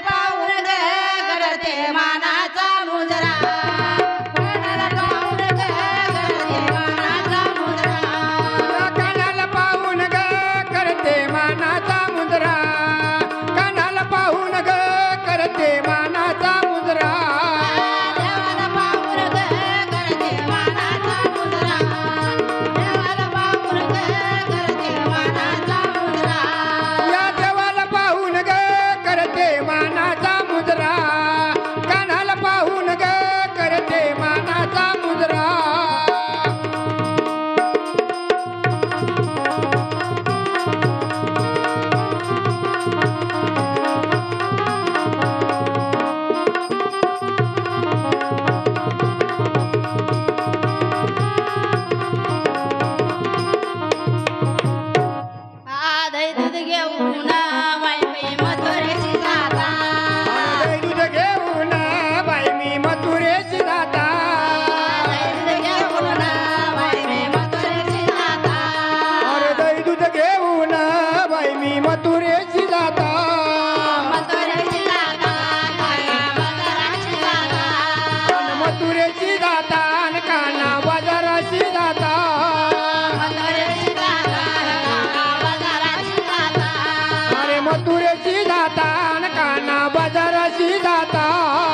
पाहून करते मानाचा मुजरा. સીધા તા કાના બજાર સીધા તા.